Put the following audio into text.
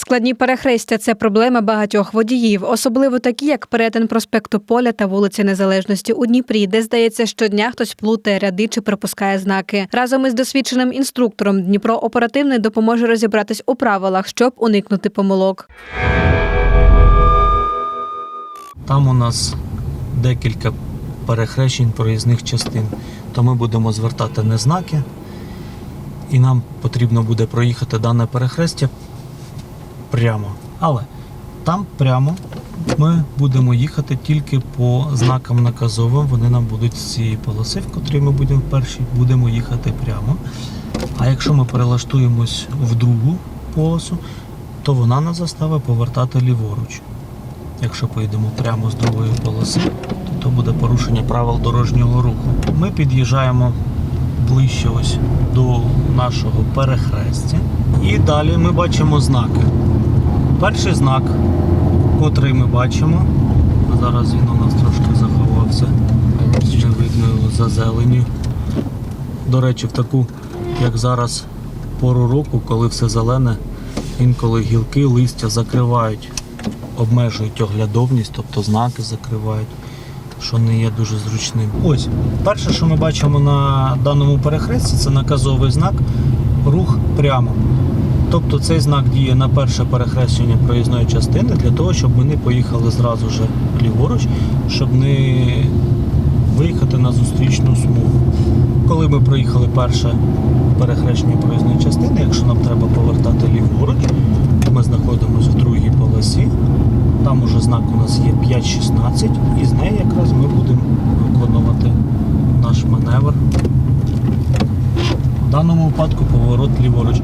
Складні перехрестя це проблема багатьох водіїв, особливо такі, як перетин проспекту Поля та вулиці Незалежності у Дніпрі, де здається, щодня хтось плутає ряди чи пропускає знаки. Разом із досвідченим інструктором Дніпро оперативний допоможе розібратись у правилах, щоб уникнути помилок. Там у нас декілька перехрещень проїзних частин. То ми будемо звертати не знаки, і нам потрібно буде проїхати дане перехрестя прямо. Але там прямо ми будемо їхати тільки по знакам наказовим. Вони нам будуть з цієї полоси, в котрій ми будемо перші, будемо їхати прямо. А якщо ми перелаштуємось в другу полосу, то вона нас заставить повертати ліворуч. Якщо поїдемо прямо з другої полоси, то, буде порушення правил дорожнього руху. Ми під'їжджаємо ближче ось до нашого перехрестя. І далі ми бачимо знаки. Перший знак, котрий ми бачимо, зараз він у нас трошки заховався, не видно його за зеленю. До речі, в таку, як зараз, пору року, коли все зелене, інколи гілки, листя закривають обмежують оглядовність, тобто знаки закривають, що не є дуже зручним. Ось, перше, що ми бачимо на даному перехресті, це наказовий знак рух прямо. Тобто цей знак діє на перше перехрещення проїзної частини для того, щоб ми не поїхали зразу же ліворуч, щоб не виїхати на зустрічну смугу. Коли ми проїхали перше перехрещення проїзної частини, якщо нам треба повертати ліворуч, ми знаходимося в другій полосі. Там уже знак у нас є 5.16 і з неї якраз ми будемо виконувати наш маневр. В даному випадку поворот ліворуч.